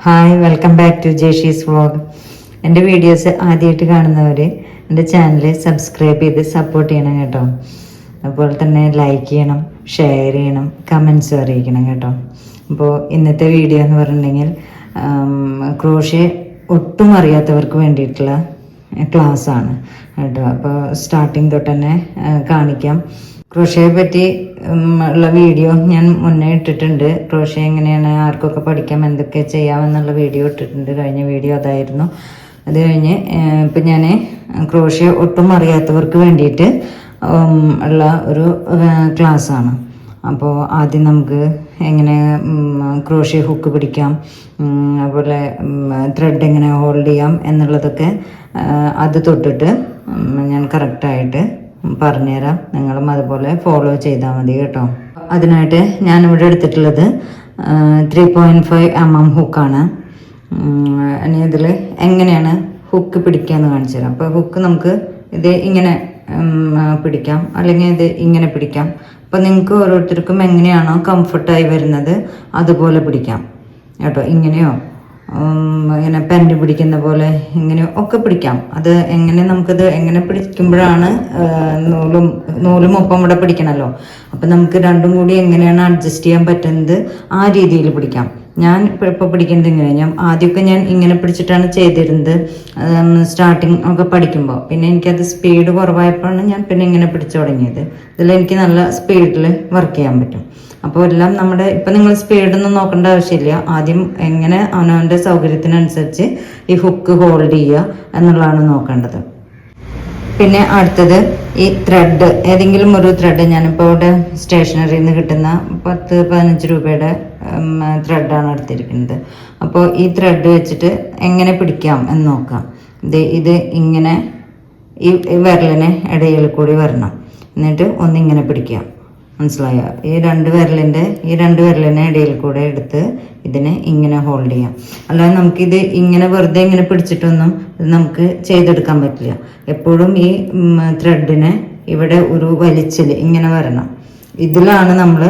Hi welcome back to Jeshi's vlog എന്റെ videos ആദ്യമായിട്ട് കാണുന്നവർ എന്റെ ചാനൽ സബ്സ്ക്രൈബ് ചെയ്ത് സപ്പോർട്ട് ചെയ്യണം കേട്ടോ. അതുപോലെ തന്നെ ലൈക്ക് ചെയ്യണം ഷെയർ ചെയ്യണം കമൻസും അറിയിക്കണം കേട്ടോ. അപ്പോൾ ഇന്നത്തെ വീഡിയോ എന്ന് പറഞ്ഞിട്ടുണ്ടെങ്കിൽ ക്രോഷ്യ ഒട്ടും അറിയാത്തവർക്ക് വേണ്ടിയിട്ടുള്ള ക്ലാസ്സാണ് കേട്ടോ. അപ്പോൾ സ്റ്റാർട്ടിങ് തൊട്ട് തന്നെ കാണിക്കാം. ക്രോഷയെ പറ്റി ഉള്ള വീഡിയോ ഞാൻ മുന്നേ ഇട്ടിട്ടുണ്ട്. ക്രോഷ എങ്ങനെയാണ് ആർക്കൊക്കെ പഠിക്കാം എന്തൊക്കെ ചെയ്യാമെന്നുള്ള വീഡിയോ ഇട്ടിട്ടുണ്ട്. കഴിഞ്ഞ വീഡിയോ അതായിരുന്നു. അത് കഴിഞ്ഞ് ഇപ്പം ഞാൻ ക്രോഷ്യ ഒട്ടും അറിയാത്തവർക്ക് വേണ്ടിയിട്ട് ഉള്ള ഒരു ക്ലാസ്സാണ് അപ്പോൾ ആദ്യം നമുക്ക് എങ്ങനെ ക്രോഷ്യ ഹുക്ക് പിടിക്കാം അതുപോലെ ത്രെഡ് എങ്ങനെ ഹോൾഡ് ചെയ്യാം എന്നുള്ളതൊക്കെ അത് തൊട്ടിട്ട് ഞാൻ കറക്റ്റായിട്ട് പറഞ്ഞുതരാം. നിങ്ങളും അതുപോലെ ഫോളോ ചെയ്താൽ മതി കേട്ടോ. അതിനായിട്ട് ഞാനിവിടെ എടുത്തിട്ടുള്ളത് three point five M M ഹുക്കാണ് ഇനി ഇതിൽ എങ്ങനെയാണ് ഹുക്ക് പിടിക്കാന്ന് കാണിച്ചു തരാം. അപ്പോൾ ഹുക്ക് നമുക്ക് ഇത് ഇങ്ങനെ പിടിക്കാം. അല്ലെങ്കിൽ ഇത് ഇങ്ങനെ പിടിക്കാം. അപ്പോൾ നിങ്ങൾക്ക് ഓരോരുത്തർക്കും എങ്ങനെയാണോ കംഫർട്ടായി വരുന്നത് അതുപോലെ പിടിക്കാം. കേട്ടോ ഇങ്ങനെയോ? ഇങ്ങനെ പെന്റ് പിടിക്കുന്ന പോലെ ഇങ്ങനെ ഒക്കെ പിടിക്കാം. അത് എങ്ങനെ നമുക്കത് എങ്ങനെ പിടിക്കുമ്പോഴാണ് നൂലും നൂലും ഒപ്പം ഇവിടെ പിടിക്കണമല്ലോ അപ്പം നമുക്ക് രണ്ടും കൂടി എങ്ങനെയാണ് അഡ്ജസ്റ്റ് ചെയ്യാൻ പറ്റുന്നത് ആ രീതിയിൽ പിടിക്കാം. ഞാൻ ഇപ്പോൾ പിടിക്കുന്നത് ഇങ്ങനെ ഞാൻ ആദ്യമൊക്കെ ഞാൻ ഇങ്ങനെ പിടിച്ചിട്ടാണ് ചെയ്തിരുന്നത്. സ്റ്റാർട്ടിങ് ഒക്കെ പഠിക്കുമ്പോൾ പിന്നെ എനിക്കത് സ്പീഡ് കുറവായപ്പോഴാണ് ഞാൻ പിന്നെ ഇങ്ങനെ പിടിച്ചു തുടങ്ങിയത്. ഇതിൽ എനിക്ക് നല്ല സ്പീഡിൽ വർക്ക് ചെയ്യാൻ പറ്റും. അപ്പോൾ എല്ലാം നമ്മുടെ ഇപ്പം നിങ്ങൾ സ്പീഡൊന്നും നോക്കേണ്ട ആവശ്യമില്ല. ആദ്യം എങ്ങനെ അവനവന്റെ സൗകര്യത്തിനനുസരിച്ച് ഈ ഹുക്ക് ഹോൾഡ് ചെയ്യുക എന്നുള്ളതാണ് നോക്കേണ്ടത്. പിന്നെ അടുത്തത് ഈ ത്രെഡ് ഏതെങ്കിലും ഒരു ത്രെഡ് ഞാനിപ്പോൾ ഇവിടെ സ്റ്റേഷനറിയിൽ നിന്ന് കിട്ടുന്ന പത്ത് പതിനഞ്ച് രൂപയുടെ ത്രെഡാണ് എടുത്തിരിക്കുന്നത്. അപ്പോൾ ഈ ത്രെഡ് വെച്ചിട്ട് എങ്ങനെ പിടിക്കാം എന്ന് നോക്കാം. ഇത് ഇത് ഇങ്ങനെ ഈ വിരലിന് ഇടയിൽ കൂടി വരണം. എന്നിട്ട് ഒന്നിങ്ങനെ പിടിക്കാം. മനസ്സിലായോ? ഈ രണ്ട് വിരലിന്റെ ഈ രണ്ട് വിരലിനെ ഇടയിൽ കൂടെ എടുത്ത് ഇതിനെ ഇങ്ങനെ ഹോൾഡ് ചെയ്യാം. അല്ലാതെ നമുക്കിത് ഇങ്ങനെ വെറുതെ ഇങ്ങനെ പിടിച്ചിട്ടൊന്നും ഇത് നമുക്ക് ചെയ്തെടുക്കാൻ പറ്റില്ല. എപ്പോഴും ഈ ത്രെഡിനെ ഇവിടെ ഒരു വലിച്ചിൽ ഇങ്ങനെ വരണം. ഇതിലാണ് നമ്മൾ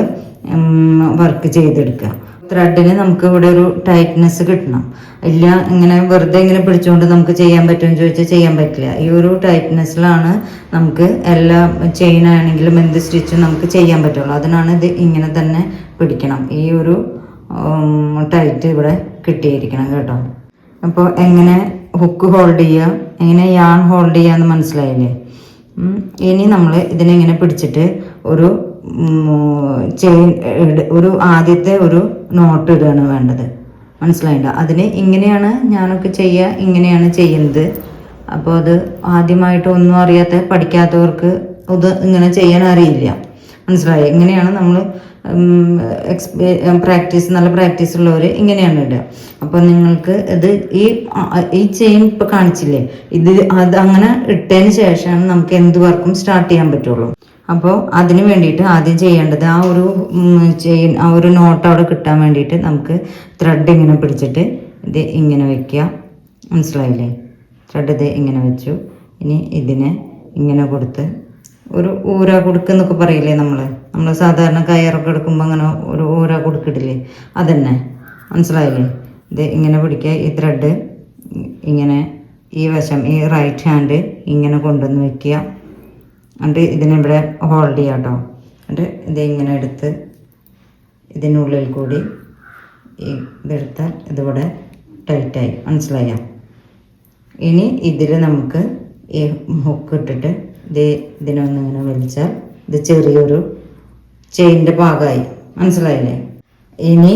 വർക്ക് ചെയ്തെടുക്കുക. ത്രെഡിന് നമുക്ക് ഇവിടെ ഒരു ടൈറ്റ്നെസ് കിട്ടണം. ഇല്ല ഇങ്ങനെ വെറുതെ ഇങ്ങനെ പിടിച്ചുകൊണ്ട് നമുക്ക് ചെയ്യാൻ പറ്റുമെന്ന് ചോദിച്ചാൽ ചെയ്യാൻ പറ്റില്ല. ഈ ഒരു ടൈറ്റ്നെസ്സിലാണ് നമുക്ക് എല്ലാ ചെയിൻ ആണെങ്കിലും എന്ത് സ്റ്റിച്ചും നമുക്ക് ചെയ്യാൻ പറ്റുള്ളൂ. അതിനാണ് ഇത് ഇങ്ങനെ തന്നെ പിടിക്കണം. ഈ ഒരു ടൈറ്റ് ഇവിടെ കിട്ടിയിരിക്കണം കേട്ടോ. അപ്പോൾ എങ്ങനെ ഹുക്ക് ഹോൾഡ് ചെയ്യുക എങ്ങനെ യാൺ ഹോൾഡ് ചെയ്യുക എന്ന് മനസ്സിലായില്ലേ ഇനി നമ്മൾ ഇതിനെങ്ങനെ പിടിച്ചിട്ട് ഒരു ചെയിൻ ഒരു ആദ്യത്തെ ഒരു നോട്ട് ഇടുകയാണ് വേണ്ടത്. മനസ്സിലായില്ല? അതിന് ഇങ്ങനെയാണ് ഞാനൊക്കെ ചെയ്യുക ഇങ്ങനെയാണ് ചെയ്യുന്നത്. അപ്പോൾ അത് ആദ്യമായിട്ട് ഒന്നും അറിയാത്ത പഠിക്കാത്തവർക്ക് ഇത് ഇങ്ങനെ ചെയ്യാൻ അറിയില്ല. മനസ്സിലായി? ഇങ്ങനെയാണ് നമ്മൾ എക്സ്പീ പ്രാക്ടീസ് നല്ല പ്രാക്ടീസ് ഉള്ളവർ ഇങ്ങനെയാണ് ഇടുക. അപ്പോൾ നിങ്ങൾക്ക് ഇത് ഈ ഈ ചെയിൻ ഇപ്പോൾ കാണിച്ചില്ലേ? ഇത് അത് അങ്ങനെ ഇട്ടതിന് ശേഷമാണ് നമുക്ക് എന്ത് വർക്കും സ്റ്റാർട്ട് ചെയ്യാൻ പറ്റുള്ളൂ. അപ്പോൾ അതിന് വേണ്ടിയിട്ട് ആദ്യം ചെയ്യേണ്ടത് ആ ഒരു ചെയിൻ ആ ഒരു നോട്ട് അവിടെ കിട്ടാൻ വേണ്ടിയിട്ട് നമുക്ക് ത്രെഡ് ഇങ്ങനെ പിടിച്ചിട്ട് ഇത് ഇങ്ങനെ വയ്ക്കുക മനസ്സിലായില്ലേ? ത്രെഡ് ഇത് ഇങ്ങനെ വെച്ചു. ഇനി ഇതിനെ ഇങ്ങനെ കൊടുത്ത് ഒരു ഊര കൊടുക്കുന്നൊക്കെ പറയില്ലേ നമ്മൾ നമ്മൾ സാധാരണ കയറൊക്കെ എടുക്കുമ്പോൾ അങ്ങനെ ഒരു ഊര കൊടുക്കിടില്ലേ അതന്നെ. മനസ്സിലായില്ലേ? ഇത് ഇങ്ങനെ പിടിക്കുക. ഈ ത്രെഡ് ഇങ്ങനെ ഈ വശം ഈ റൈറ്റ് ഹാൻഡ് ഇങ്ങനെ കൊണ്ടുവന്ന് വെക്കുക. എന്നിട്ട് ഇതിനിവിടെ ഹോൾഡ് ചെയ്യാം കേട്ടോ എന്നിട്ട് ഇങ്ങനെ എടുത്ത് ഇതിനുള്ളിൽ കൂടി ഇതെടുത്താൽ ഇതിവിടെ ടൈറ്റായി മനസ്സിലായോ? ഇനി ഇതിൽ നമുക്ക് ഈ ഹുക്ക് ഇട്ടിട്ട് ഇത് ഇതിനൊന്ന് ഇങ്ങനെ വലിച്ചാൽ ഇത് ചെറിയൊരു ചെയിന്റെ ഭാഗമായി. മനസ്സിലായില്ലേ? ഇനി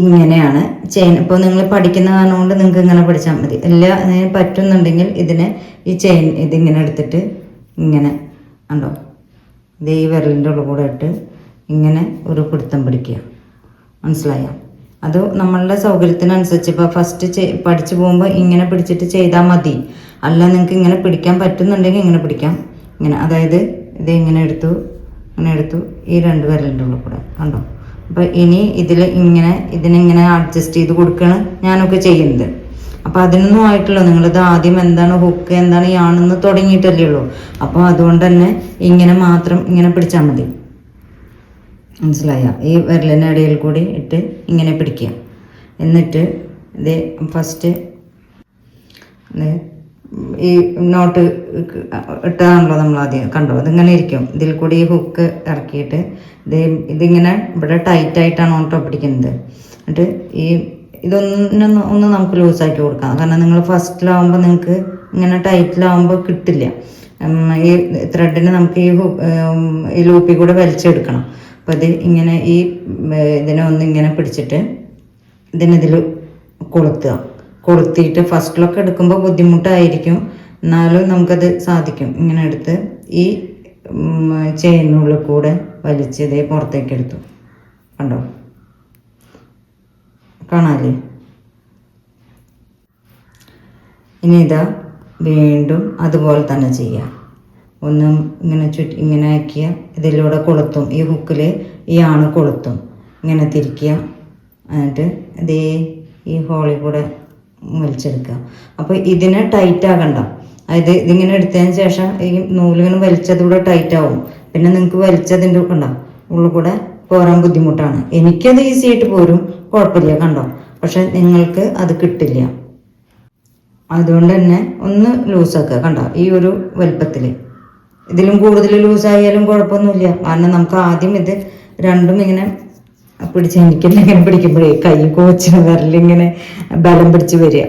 ഇങ്ങനെയാണ് ചെയിൻ ഇപ്പോൾ നിങ്ങൾ പഠിക്കുന്ന കാരണം കൊണ്ട് നിങ്ങൾക്ക് ഇങ്ങനെ പഠിച്ചാൽ മതി. എല്ലാ പറ്റുന്നുണ്ടെങ്കിൽ ഇതിനെ ഈ ചെയിൻ ഇതിങ്ങനെ എടുത്തിട്ട് ഇങ്ങനെ ഉണ്ടോ ഇതേ വിരലിന്റെ ഉള്ളിൽ കൂടെ ഇട്ട് ഇങ്ങനെ ഒരു പിടുത്തം പിടിക്കുക. മനസ്സിലായോ? അത് നമ്മളുടെ സൗകര്യത്തിനനുസരിച്ച് ഇപ്പോൾ ഫസ്റ്റ് പഠിച്ചു പോകുമ്പോൾ ഇങ്ങനെ പിടിച്ചിട്ട് ചെയ്താൽ മതി. അല്ല നിങ്ങൾക്ക് ഇങ്ങനെ പിടിക്കാൻ പറ്റുന്നുണ്ടെങ്കിൽ ഇങ്ങനെ പിടിക്കാം. ഇങ്ങനെ അതായത് ഇത് ഇങ്ങനെ എടുത്തു ഇങ്ങനെ എടുത്തു ഈ രണ്ട് വിരലിന്റെ ഉള്ളിൽ കൂടെ കണ്ടോ? അപ്പോൾ ഇനി ഇതിൽ ഇങ്ങനെ ഇതിനിങ്ങനെ അഡ്ജസ്റ്റ് ചെയ്ത് കൊടുക്കുകയാണ് ഞാനൊക്കെ ചെയ്യുന്നത്. അപ്പോൾ അതിനൊന്നും ആയിട്ടില്ല. നിങ്ങളിത് ആദ്യം എന്താണ് ഹുക്ക് എന്താണ് യാണെന്ന് തുടങ്ങിയിട്ടല്ലേ ഉള്ളൂ. അപ്പോൾ അതുകൊണ്ട് തന്നെ ഇങ്ങനെ മാത്രം ഇങ്ങനെ പിടിച്ചാൽ മതി. മനസ്സിലായ? ഈ വിരലിന്റെ ഇടയിൽ കൂടി ഇട്ട് ഇങ്ങനെ പിടിക്കുക. എന്നിട്ട് ഇത് ഫസ്റ്റ് ഈ നോട്ട് ഇട്ടതാണല്ലോ നമ്മൾ ആദ്യം കണ്ടോ? ഇതിങ്ങനെ ഇരിക്കും. ഇതിൽ കൂടി ഈ ഹുക്ക് ഇറക്കിയിട്ട് ഇത് ഇതിങ്ങനെ ഇവിടെ ടൈറ്റായിട്ടാണ് ഓട്ടോ പിടിക്കുന്നത്. എന്നിട്ട് ഈ ഇതൊന്നും ഒന്ന് നമുക്ക് ലൂസാക്കി കൊടുക്കാം. കാരണം നിങ്ങൾ ഫസ്റ്റിലാവുമ്പോൾ നിങ്ങൾക്ക് ഇങ്ങനെ ടൈറ്റിലാവുമ്പോൾ കിട്ടില്ല. ഈ ത്രെഡിന് നമുക്ക് ഈ ഈ ലൂപ്പിൽ കൂടെ വലിച്ചെടുക്കണം. അപ്പോൾ ഇത് ഇങ്ങനെ ഈ ഇതിനെ ഒന്ന് ഇങ്ങനെ പിടിച്ചിട്ട് ഇതിനിതിൽ കൊളുത്തുക. കൊളുത്തിയിട്ട് ഫസ്റ്റിലൊക്കെ എടുക്കുമ്പോൾ ബുദ്ധിമുട്ടായിരിക്കും. എന്നാലും നമുക്കത് സാധിക്കും. ഇങ്ങനെ എടുത്ത് ഈ ചെയിനുള്ളിൽ കൂടെ വലിച്ച് ഇതേ പുറത്തേക്ക് എടുത്തു. കണ്ടോ? കാണാല്ലേ? ഇനി ഇതാ വീണ്ടും അതുപോലെ തന്നെ ചെയ്യാം. ഒന്നും ഇങ്ങനെ ചുറ്റി ഇങ്ങനെ ആക്കിയ ഇതിലൂടെ കൊളുത്തും. ഈ ഹുക്കിൽ ഈ ആണ് കൊളുത്തും. ഇങ്ങനെ തിരിക്കുക. എന്നിട്ട് ഇതേ ഈ ഹോളിൽ കൂടെ വലിച്ചെടുക്കുക. അപ്പോൾ ഇതിനെ ടൈറ്റ് ആകണ്ട. അതായത് ഇതിങ്ങനെ എടുത്തതിന് ശേഷം ഈ നൂലിങ്ങനെ വലിച്ചതൂടെ ടൈറ്റ് ആവും. പിന്നെ നിങ്ങൾക്ക് വലിച്ചതിന്റെ കണ്ടോ ഉള്ളിൽ കൂടെ പോരാൻ ബുദ്ധിമുട്ടാണ്. എനിക്കത് ഈസി ആയിട്ട് പോരും. കുഴപ്പമില്ല കണ്ടോ? പക്ഷെ നിങ്ങൾക്ക് അത് കിട്ടില്ല. അതുകൊണ്ട് തന്നെ ഒന്ന് ലൂസാക്കുക കണ്ടോ? ഈ ഒരു വലുപ്പത്തിൽ ഇതിലും കൂടുതൽ ലൂസായാലും കുഴപ്പമൊന്നുമില്ല. കാരണം നമുക്ക് ആദ്യം ഇത് രണ്ടും ഇങ്ങനെ പിടിച്ച് എനിക്കെല്ലാം പിടിക്കുമ്പോഴേ കൈ കോച്ചിന് വിരലിങ്ങനെ ബലം പിടിച്ച് വരിക.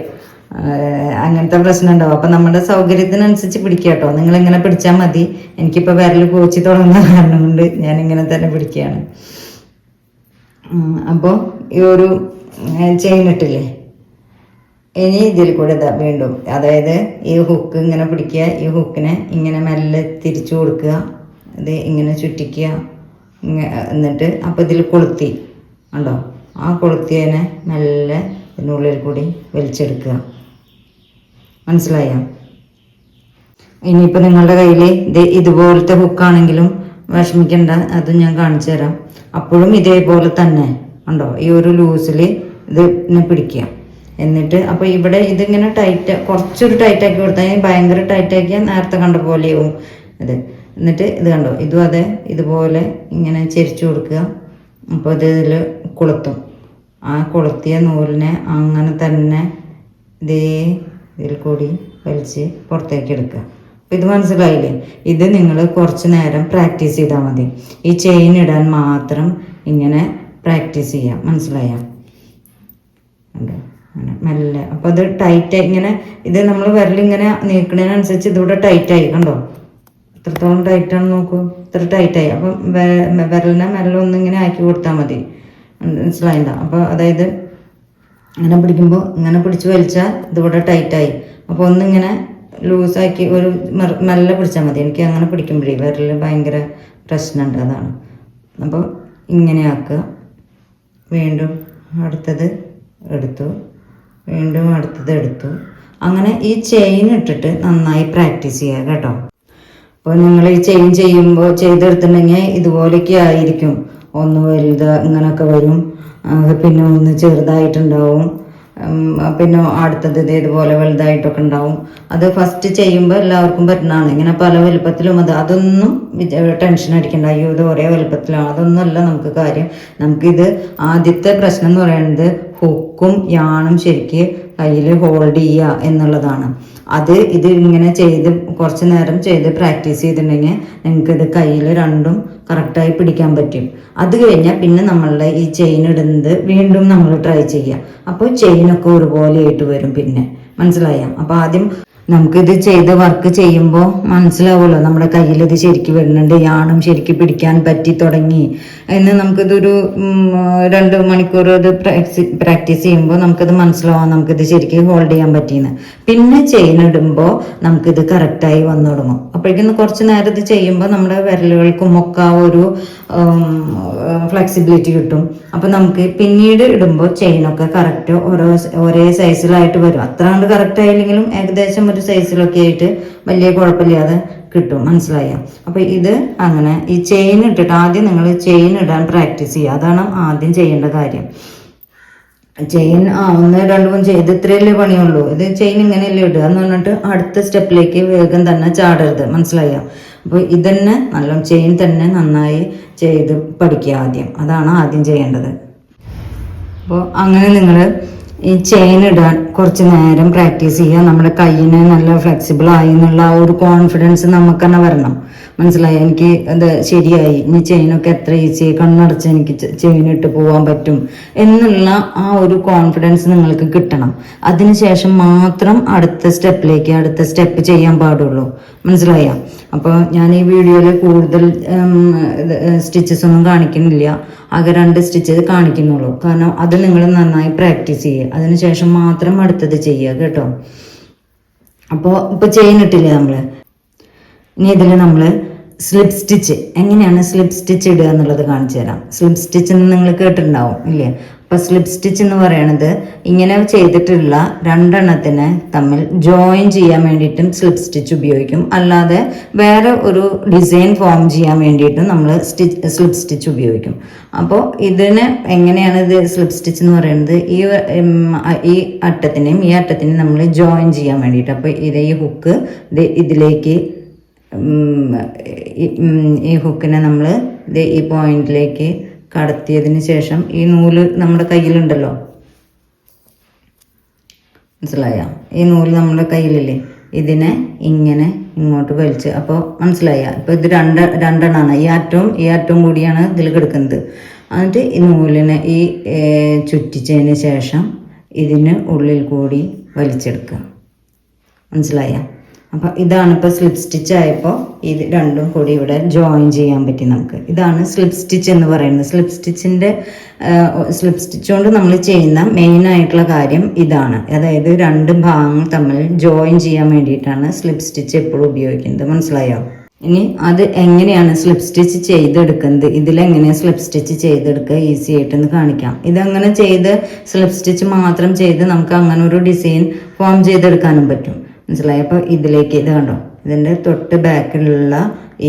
അങ്ങനത്തെ പ്രശ്നം ഉണ്ടാവും അപ്പം നമ്മുടെ സൗകര്യത്തിനനുസരിച്ച് പിടിക്കുക കേട്ടോ. നിങ്ങളിങ്ങനെ പിടിച്ചാൽ മതി. എനിക്കിപ്പോൾ വിരൽ കോച്ചി തുടങ്ങുന്ന കാരണം കൊണ്ട് ഞാൻ ഇങ്ങനെ തന്നെ പിടിക്കുകയാണ്. അപ്പോൾ ഈ ഒരു ചെയിൻ ഇട്ടില്ലേ? ഇനി ഇതിൽ കൂടെ ഇതാ വീണ്ടും അതായത് ഈ ഹുക്ക് ഇങ്ങനെ പിടിക്കുക ഈ ഹുക്കിനെ ഇങ്ങനെ മെല്ലെ തിരിച്ചു കൊടുക്കുക ഇത് ഇങ്ങനെ ചുറ്റിക്കുക എന്നിട്ട് അപ്പോൾ ഇതിൽ കൊളുത്തി ഉണ്ടോ ആ കൊളുത്തിയതിനെ മെല്ലെ ഇതിനുള്ളിൽ കൂടി വലിച്ചെടുക്കുക. മനസ്സിലായോ? ഇനിയിപ്പോൾ നിങ്ങളുടെ കയ്യിൽ ഇത് ഇതുപോലത്തെ ഹുക്കാണെങ്കിലും വിഷമിക്കേണ്ട അത് ഞാൻ കാണിച്ചു തരാം. അപ്പോഴും ഇതേപോലെ തന്നെ ഉണ്ടോ? ഈ ഒരു ലൂസിൽ ഇത് പിടിക്കുക. എന്നിട്ട് അപ്പോൾ ഇവിടെ ഇതിങ്ങനെ ടൈറ്റ് കുറച്ചൊരു ടൈറ്റ് ആക്കി കൊടുത്താൽ ഭയങ്കര ടൈറ്റ് ആക്കിയാൽ നേരത്തെ കണ്ട പോലെയാവും ഇത്. എന്നിട്ട് ഇത് കണ്ടോ? ഇതും അതെ ഇതുപോലെ ഇങ്ങനെ ചെരിച്ചു കൊടുക്കുക. അപ്പോൾ ഇത് ഇതിൽ കൊളുത്തും. ആ കൊളുത്തിയ നൂലിനെ അങ്ങനെ തന്നെ ഇതേ ഇതിൽ കൂടി വലിച്ച് പുറത്തേക്ക് എടുക്കുക. ഇത് മനസ്സിലായില്ലേ? ഇത് നിങ്ങൾ കുറച്ച് നേരം പ്രാക്ടീസ് ചെയ്താൽ മതി. ഈ ചെയിൻ ഇടാൻ മാത്രം ഇങ്ങനെ പ്രാക്ടീസ് ചെയ്യാം. മനസ്സിലായോ? മെല്ലെ. അപ്പോൾ അത് ടൈറ്റ് ഇങ്ങനെ ഇത് നമ്മൾ വിരലിങ്ങനെ നീക്കണതിനനുസരിച്ച് ഇതിവിടെ ടൈറ്റായി കണ്ടോ? എത്രത്തോളം ടൈറ്റാണ് നോക്കൂ. ഇത്ര ടൈറ്റായി അപ്പൊ വിരലിനെ മെല്ലെ ഒന്ന് ഇങ്ങനെ ആക്കി കൊടുത്താൽ മതി. മനസ്സിലായില്ല അപ്പോൾ അതായത് ഇങ്ങനെ പിടിക്കുമ്പോൾ ഇങ്ങനെ പിടിച്ച് വലിച്ചാൽ ഇതിവിടെ ടൈറ്റായി അപ്പോൾ ഒന്നിങ്ങനെ ലൂസാക്കി ഒരു മെല്ലെ പിടിച്ചാൽ മതി. എനിക്ക് അങ്ങനെ പിടിക്കുമ്പോഴേ വിരൽ ഭയങ്കര പ്രശ്നമുണ്ട് അതാണ്. അപ്പോൾ ഇങ്ങനെ ആക്കുക. വീണ്ടും അടുത്തത് എടുത്തു. വീണ്ടും അടുത്തത് എടുത്തു. അങ്ങനെ ഈ ചെയിൻ ഇട്ടിട്ട് നന്നായി പ്രാക്ടീസ് ചെയ്യുക കേട്ടോ. അപ്പോൾ നിങ്ങൾ ഈ ചെയിൻ ചെയ്യുമ്പോൾ ചെയ്തെടുത്തിട്ടുണ്ടെങ്കിൽ ഇതുപോലെയൊക്കെ ആയിരിക്കും. ഒന്ന് വലുത് ഇങ്ങനെയൊക്കെ വരും. പിന്നെ ഒന്ന് ചെറുതായിട്ടുണ്ടാവും. പിന്നെ അടുത്തത് ഇത് ഇതുപോലെ വലുതായിട്ടൊക്കെ ഉണ്ടാവും. അത് ഫസ്റ്റ് ചെയ്യുമ്പോൾ എല്ലാവർക്കും പറ്റുന്നതാണ് ഇങ്ങനെ പല വലുപ്പത്തിലും അത് അതൊന്നും ടെൻഷൻ അടിക്കണ്ട. അയ്യോ ഇത് ഒരേ വലുപ്പത്തിലാണ്. അതൊന്നുമല്ല നമുക്ക് കാര്യം. നമുക്കിത് ആദ്യത്തെ പ്രശ്നം എന്ന് പറയുന്നത് ഹുക്കും യാണും ശരിക്ക് കയ്യിൽ ഹോൾഡ് ചെയ്യുക എന്നുള്ളതാണ്. അത് ഇത് ഇങ്ങനെ ചെയ്ത് കുറച്ച് നേരം ചെയ്ത് പ്രാക്ടീസ് ചെയ്തിട്ടുണ്ടെങ്കിൽ നിങ്ങൾക്ക് ഇത് കയ്യിൽ രണ്ടും കറക്റ്റായി പിടിക്കാൻ പറ്റും. അത് കഴിഞ്ഞാൽ പിന്നെ നമ്മളുടെ ഈ ചെയിൻ ഇടുന്നത് വീണ്ടും നമ്മൾ ട്രൈ ചെയ്യുക അപ്പോൾ ചെയിനൊക്കെ ഒരുപോലെ ആയിട്ട് വരും പിന്നെ. മനസ്സിലായ? അപ്പോൾ ആദ്യം നമുക്കിത് ചെയ്ത് വർക്ക് ചെയ്യുമ്പോൾ മനസ്സിലാവുമല്ലോ നമ്മുടെ കയ്യിൽ ഇത് ശരിക്ക് വരുന്നുണ്ട് യാണും ശരിക്ക് പിടിക്കാൻ പറ്റി തുടങ്ങി എന്ന് നമുക്കിതൊരു രണ്ട് മണിക്കൂർ ഇത് പ്രാക്ടീസ് ചെയ്യുമ്പോൾ നമുക്കിത് മനസ്സിലാവാം നമുക്കിത് ശരിക്ക് ഹോൾഡ് ചെയ്യാൻ പറ്റിയെന്ന്. പിന്നെ ചെയിൻ ഇടുമ്പോൾ നമുക്കിത് കറക്റ്റായി വന്നു തുടങ്ങും. അപ്പോഴേക്കും കുറച്ച് നേരം ഇത് ചെയ്യുമ്പോൾ നമ്മുടെ വിരലുകൾക്കും ഒക്കെ ഒരു ഫ്ലെക്സിബിലിറ്റി കിട്ടും. അപ്പം നമുക്ക് പിന്നീട് ഇടുമ്പോൾ ചെയിനൊക്കെ കറക്റ്റ് ഓരോ ഒരേ സൈസിലായിട്ട് വരും. അത്ര കണ്ട് കറക്റ്റ് ആയില്ലെങ്കിലും ഏകദേശം ഒരു സൈസിലൊക്കെ ആയിട്ട് വലിയ കുഴപ്പമില്ലാതെ കിട്ടും. മനസ്സിലായോ? അപ്പൊ ഇത് അങ്ങനെ ഈ ചെയിൻ ഇട്ടിട്ട് ആദ്യം നിങ്ങൾ ചെയിൻ ഇടാൻ പ്രാക്ടീസ് ചെയ്യുക. അതാണ് ആദ്യം ചെയ്യേണ്ട കാര്യം. ചെയിൻ ആ ഒന്ന് രണ്ട് മൂന്ന് ചെയ്ത് ഇത്രയല്ലേ പണിയുള്ളൂ. ഇത് ചെയിൻ ഇങ്ങനെയല്ലേ ഇടുക എന്ന് പറഞ്ഞിട്ട് അടുത്ത സ്റ്റെപ്പിലേക്ക് വേഗം തന്നെ ചാടരുത്. മനസ്സിലായോ? അപ്പോൾ ഇതന്നെ നല്ല ചെയിൻ തന്നെ നന്നായി ചെയ്ത് പഠിക്കുക ആദ്യം. അതാണ് ആദ്യം ചെയ്യേണ്ടത്. അപ്പോൾ അങ്ങനെ നിങ്ങൾ ഈ ചെയിൻ ഇടാൻ കുറച്ച് നേരം പ്രാക്ടീസ് ചെയ്യുക. നമ്മുടെ കയ്യിന് നല്ല ഫ്ലെക്സിബിൾ ആയി എന്നുള്ള ആ ഒരു കോൺഫിഡൻസ് നമുക്ക് തന്നെ വരണം. മനസ്സിലായി? എനിക്ക് എന്താ ശരിയായി? ഇനി ചെയിനൊക്കെ എത്ര ഈസി കണ്ണടച്ച് എനിക്ക് ചെയിൻ ഇട്ട് പോകാൻ പറ്റും? എന്നുള്ള ആ ഒരു കോൺഫിഡൻസ് നിങ്ങൾക്ക് കിട്ടണം. അതിനുശേഷം മാത്രം അടുത്ത സ്റ്റെപ്പിലേക്ക് അടുത്ത സ്റ്റെപ്പ് ചെയ്യാൻ പാടുള്ളൂ. മനസ്സിലായ? അപ്പോൾ ഞാൻ ഈ വീഡിയോയിൽ കൂടുതൽ സ്റ്റിച്ചസ് ഒന്നും കാണിക്കുന്നില്ല. ആകെ രണ്ട് സ്റ്റിച്ചസ് കാണിക്കുന്നുള്ളൂ. കാരണം അത് നിങ്ങൾ നന്നായി പ്രാക്ടീസ് ചെയ്യുക. അതിനുശേഷം മാത്രം അടുത്തത് ചെയ്യുക കേട്ടോ. അപ്പോൾ ഇപ്പൊ ചെയ്യുന്നിട്ടില്ലേ നമ്മൾ ഇനി ഇതിൽ നമ്മൾ സ്ലിപ്പ് സ്റ്റിച്ച് എങ്ങനെയാണ് സ്ലിപ്പ് സ്റ്റിച്ച് ഇടുക എന്നുള്ളത് കാണിച്ചു തരാം. സ്ലിപ്പ് സ്റ്റിച്ച് നിങ്ങൾ കേട്ടിട്ടുണ്ടാവും ഇല്ലേ? അപ്പൊ സ്ലിപ്പ് സ്റ്റിച്ച് എന്ന് പറയുന്നത് ഇങ്ങനെ ചെയ്തിട്ടുള്ള രണ്ടെണ്ണത്തിന് തമ്മിൽ ജോയിൻ ചെയ്യാൻ വേണ്ടിയിട്ടും സ്ലിപ്പ് സ്റ്റിച്ച് ഉപയോഗിക്കും. അല്ലാതെ വേറെ ഒരു ഡിസൈൻ ഫോം ചെയ്യാൻ വേണ്ടിയിട്ടും നമ്മൾ സ്റ്റിച്ച് സ്ലിപ്പ് സ്റ്റിച്ച് ഉപയോഗിക്കും. അപ്പോൾ ഇതിന് എങ്ങനെയാണ് ഇത് സ്ലിപ്പ് സ്റ്റിച്ച് എന്ന് പറയുന്നത് ഈ ഈ അറ്റത്തിനെയും ഈ അറ്റത്തിനെയും നമ്മൾ ജോയിൻ ചെയ്യാൻ വേണ്ടിയിട്ട്. അപ്പോൾ ഇത് ഈ ഹുക്ക് ഇത് ഇതിലേക്ക് ഈ ഹുക്കിനെ നമ്മൾ ഈ പോയിന്റിലേക്ക് കടത്തിയതിന് ശേഷം ഈ നൂൽ നമ്മുടെ കയ്യിലുണ്ടല്ലോ. മനസ്സിലായോ? ഈ നൂൽ നമ്മുടെ കയ്യിലില്ലേ? ഇതിനെ ഇങ്ങനെ ഇങ്ങോട്ട് വലിച്ച്. അപ്പോൾ മനസ്സിലായ? ഇപ്പോൾ ഇത് രണ്ട് രണ്ടെണ്ണമാണ് ഈ അറ്റവും ഈ അറ്റവും കൂടിയാണ് ഇതിൽ കിടക്കുന്നത്. എന്നിട്ട് ഈ നൂലിനെ ഈ ചുറ്റിച്ചതിന് ശേഷം ഇതിന് ഉള്ളിൽ കൂടി വലിച്ചെടുക്കുക. മനസ്സിലായ? അപ്പോൾ ഇതാണ് ഇപ്പോൾ സ്ലിപ്പ് സ്റ്റിച്ച് ആയപ്പോൾ ഇത് രണ്ടും കൂടി ഇവിടെ ജോയിൻ ചെയ്യാൻ പറ്റി നമുക്ക്. ഇതാണ് സ്ലിപ്പ് സ്റ്റിച്ച് എന്ന് പറയുന്നത്. സ്ലിപ്പ് സ്റ്റിച്ചിന്റെ സ്ലിപ്പ് സ്റ്റിച്ച് കൊണ്ട് നമ്മൾ ചെയ്യുന്ന മെയിൻ ആയിട്ടുള്ള കാര്യം ഇതാണ്. അതായത് രണ്ട് ഭാഗങ്ങൾ തമ്മിൽ ജോയിൻ ചെയ്യാൻ വേണ്ടിയിട്ടാണ് സ്ലിപ്പ് സ്റ്റിച്ച് എപ്പോഴും ഉപയോഗിക്കുന്നത്. മനസ്സിലായോ? ഇനി അത് എങ്ങനെയാണ് സ്ലിപ്പ് സ്റ്റിച്ച് ചെയ്തെടുക്കുന്നത്? ഇതിലെങ്ങനെയാണ് സ്ലിപ്പ് സ്റ്റിച്ച് ചെയ്തെടുക്കുക? ഈസി ആയിട്ടെന്ന് കാണിക്കാം. ഇതങ്ങനെ ചെയ്ത് സ്ലിപ്പ് സ്റ്റിച്ച് മാത്രം ചെയ്ത് നമുക്ക് അങ്ങനെ ഒരു ഡിസൈൻ ഫോം ചെയ്തെടുക്കാനും പറ്റും. മനസ്സിലായി? അപ്പോൾ ഇതിലേക്ക് ഇത് കണ്ടോ? ഇതിന്റെ തൊട്ട് ബാക്കിലുള്ള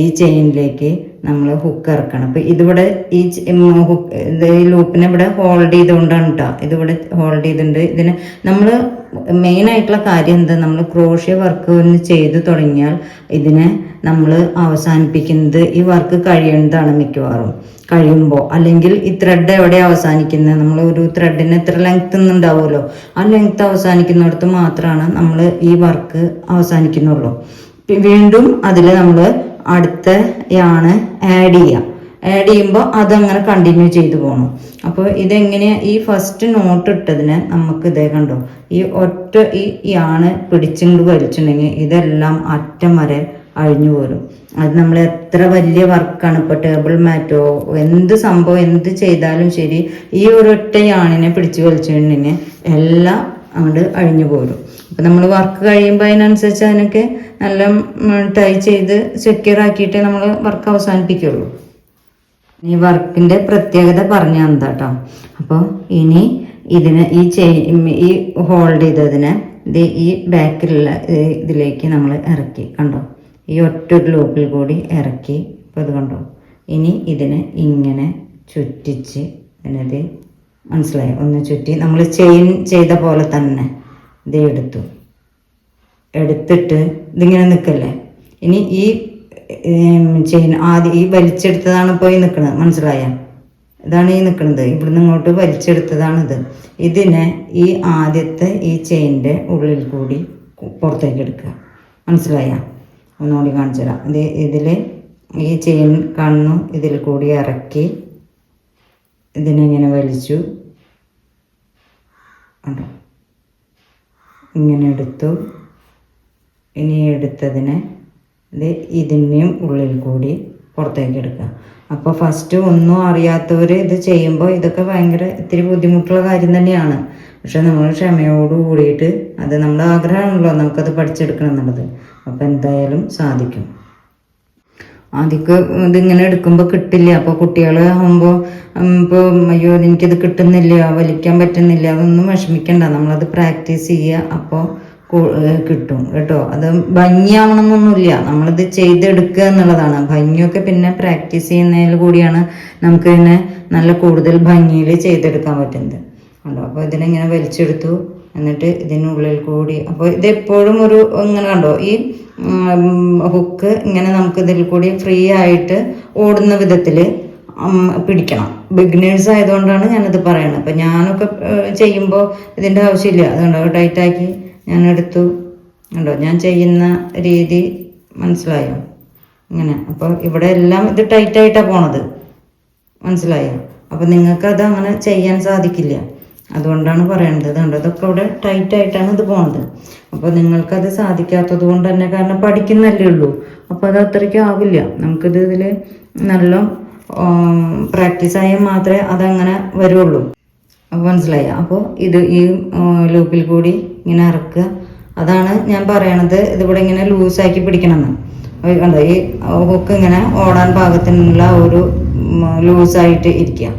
ഈ ചെയിനിലേക്ക് നമ്മൾ ഹുക്ക് ഇറക്കണം. അപ്പോൾ ഇതിവിടെ ഈ ഹുക്ക് ഇത് ഈ ലൂപ്പിനെ ഇവിടെ ഹോൾഡ് ചെയ്തുകൊണ്ടാണ് കേട്ടോ ഇതിവിടെ ഹോൾഡ് ചെയ്തിട്ടുണ്ട്. ഇതിന് നമ്മൾ മെയിൻ ആയിട്ടുള്ള കാര്യം എന്താ? നമ്മൾ ക്രോഷ്യ വർക്ക് ഒന്ന് ചെയ്തു തുടങ്ങിയാൽ ഇതിനെ നമ്മൾ അവസാനിപ്പിക്കുന്നത് ഈ വർക്ക് കഴിയുന്നതാണ് മിക്കവാറും. കഴിയുമ്പോൾ അല്ലെങ്കിൽ ഈ ത്രെഡ് എവിടെ അവസാനിക്കുന്നത് നമ്മൾ ഒരു ത്രെഡിന് എത്ര ലെങ്ത് ഉണ്ടാവുമല്ലോ. ആ ലെങ്ത് അവസാനിക്കുന്നിടത്ത് മാത്രമാണ് നമ്മൾ ഈ വർക്ക് അവസാനിക്കുന്നുള്ളൂ. വീണ്ടും അതിൽ നമ്മൾ അടുത്ത യാണ് ആഡ് ചെയ്യുക ആഡ് ചെയ്യുമ്പോൾ അതങ്ങനെ കണ്ടിന്യൂ ചെയ്തു പോകണം അപ്പോൾ ഇതെങ്ങനെയാ ഈ ഫസ്റ്റ് നോട്ട് ഇട്ടതിന് നമുക്ക് ഇതേ കണ്ടോ? ഈ ഒറ്റ ഈ യാണ് പിടിച്ചുകൊണ്ട് വലിച്ചിട്ടുണ്ടെങ്കിൽ ഇതെല്ലാം അറ്റം വരെ അഴിഞ്ഞു പോരും. അത് നമ്മൾ എത്ര വലിയ വർക്കാണ് ഇപ്പോൾ ടേബിൾ മാറ്റോ എന്ത് സംഭവം എന്ത് ചെയ്താലും ശരി ഈ ഒരൊറ്റ യാണിനെ പിടിച്ചു വലിച്ചിട്ടുണ്ടെങ്കിൽ എല്ലാം അങ്ങോട്ട് അഴിഞ്ഞു പോരും. അപ്പം നമ്മൾ വർക്ക് കഴിയുമ്പോൾ അതിനനുസരിച്ച് അതിനൊക്കെ നല്ല ടൈ ചെയ്ത് സെക്യൂർ ആക്കിയിട്ട് നമ്മൾ വർക്ക് അവസാനിപ്പിക്കുള്ളൂ. ഈ വർക്കിന്റെ പ്രത്യേകത പറഞ്ഞ എന്താ കേട്ടോ അപ്പോൾ ഇനി ഇതിന് ഈ ഈ ഹോൾഡ് ചെയ്തതിനെ ഇത് ഈ ബാക്കിലുള്ള ഇതിലേക്ക് നമ്മൾ ഇറക്കി. കണ്ടോ? ഈ ഒറ്റ ലൂപ്പിൽ കൂടി ഇറക്കി. ഇപ്പോൾ ഇത് കണ്ടോ? ഇനി ഇതിനെ ഇങ്ങനെ ചുറ്റിച്ച് ഇതിനത് മനസ്സിലായി? ഒന്ന് ചുറ്റി നമ്മൾ ചെയിൻ ചെയ്ത പോലെ തന്നെ ഇത് എടുത്തു. എടുത്തിട്ട് ഇതിങ്ങനെ നിൽക്കല്ലേ? ഇനി ഈ ചെയിൻ ആദ്യം ഈ വലിച്ചെടുത്തതാണ് ഇപ്പോൾ ഈ നിൽക്കുന്നത് മനസ്സിലായ? ഇതാണ് ഈ നിൽക്കുന്നത് ഇവിടുന്ന് ഇങ്ങോട്ട് വലിച്ചെടുത്തതാണിത്. ഇതിനെ ഈ ആദ്യത്തെ ഈ ചെയിന്റെ ഉള്ളിൽ കൂടി പുറത്തേക്ക് എടുക്കുക. മനസ്സിലായ? ഒന്നുകൂടി കാണിച്ചു തരാം ഇത് ഇതിൽ ഈ ചെയിൻ കണ്ണു ഇതിൽ കൂടി ഇറക്കി ഇതിനെങ്ങനെ വലിച്ചു? ഇങ്ങനെ എടുത്തു. ഇനി എടുത്തതിനെ ഇത് ഇതിന്റെയും ഉള്ളിൽ കൂടി പുറത്തേക്ക് എടുക്കുക. അപ്പോൾ ഫസ്റ്റ് ഒന്നും അറിയാത്തവർ ഇത് ചെയ്യുമ്പോൾ ഇതൊക്കെ ഭയങ്കര ഇത്തിരി ബുദ്ധിമുട്ടുള്ള കാര്യം തന്നെയാണ്. പക്ഷെ നമ്മൾ ക്ഷമയോട് കൂടിയിട്ട് അത് നമ്മുടെ ആഗ്രഹമാണല്ലോ നമുക്കത് പഠിച്ചെടുക്കണം എന്നുള്ളത്. അപ്പോൾ എന്തായാലും സാധിക്കും. ആദ്യമൊക്കെ ഇതിങ്ങനെ എടുക്കുമ്പോൾ കിട്ടില്ല. അപ്പോൾ കുട്ടികൾ ആകുമ്പോൾ ഇപ്പോൾ അയ്യോ എനിക്കിത് കിട്ടുന്നില്ല വലിക്കാൻ പറ്റുന്നില്ല അതൊന്നും വിഷമിക്കണ്ട. നമ്മളത് പ്രാക്ടീസ് ചെയ്യുക അപ്പോൾ കിട്ടും കേട്ടോ. അത് ഭംഗിയാവണമെന്നൊന്നുമില്ല. നമ്മളിത് ചെയ്തെടുക്കുക എന്നുള്ളതാണ്. ഭംഗിയൊക്കെ പിന്നെ പ്രാക്ടീസ് ചെയ്യുന്നതിൽ കൂടിയാണ് നമുക്ക് നല്ല കൂടുതൽ ഭംഗിയിൽ ചെയ്തെടുക്കാൻ പറ്റുന്നത്. കണ്ടോ അപ്പോൾ ഇതിനെങ്ങനെ വലിച്ചെടുത്തു. എന്നിട്ട് ഇതിനുള്ളിൽ കൂടി അപ്പോൾ ഇതെപ്പോഴും ഒരു ഇങ്ങനെ കണ്ടോ ഈ ഹുക്ക് ഇങ്ങനെ നമുക്ക് ഇതിൽ കൂടി ഫ്രീ ആയിട്ട് ഓടുന്ന വിധത്തിൽ പിടിക്കണം. ബിഗിനേഴ്സ് ആയതുകൊണ്ടാണ് ഞാനത് പറയുന്നത് അപ്പം ഞാനൊക്കെ ചെയ്യുമ്പോൾ ഇതിന്റെ ആവശ്യമില്ല. അതുകൊണ്ടോ ടൈറ്റാക്കി ഞാൻ എടുത്തു കണ്ടോ ഞാൻ ചെയ്യുന്ന രീതി മനസ്സിലായോ? ഇങ്ങനെ. അപ്പോൾ ഇവിടെ എല്ലാം ഇത് ടൈറ്റായിട്ടാണ് പോണത്. മനസ്സിലായോ? അപ്പം നിങ്ങൾക്കത് അങ്ങനെ ചെയ്യാൻ സാധിക്കില്ല. അതുകൊണ്ടാണ് പറയണത്. കണ്ടോ? ഇതൊക്കെ ഇവിടെ ടൈറ്റ് ആയിട്ടാണ് ഇത് പോണത്. അപ്പോൾ നിങ്ങൾക്കത് സാധിക്കാത്തത് കൊണ്ട് തന്നെ കാരണം പഠിക്കുന്നല്ലേ ഉള്ളൂ. അപ്പോൾ അത് അത്രയ്ക്ക് ആവില്ല. നമുക്കിത് ഇതിൽ നല്ല പ്രാക്ടീസ് ആയാൽ മാത്രമേ അതങ്ങനെ വരുള്ളൂ. അപ്പോൾ മനസ്സിലായി? അപ്പോൾ ഇത് ഈ ലൂപ്പിൽ കൂടി ഇങ്ങനെ ഇറക്കുക. അതാണ് ഞാൻ പറയണത്. ഇതിവിടെ ഇങ്ങനെ ലൂസാക്കി പിടിക്കണമെന്ന്. കണ്ടോ? ഈ ഹുക്ക് ഇങ്ങനെ ഓടാൻ പാകത്തിനുള്ള ഒരു ലൂസായിട്ട് ഇരിക്കുക.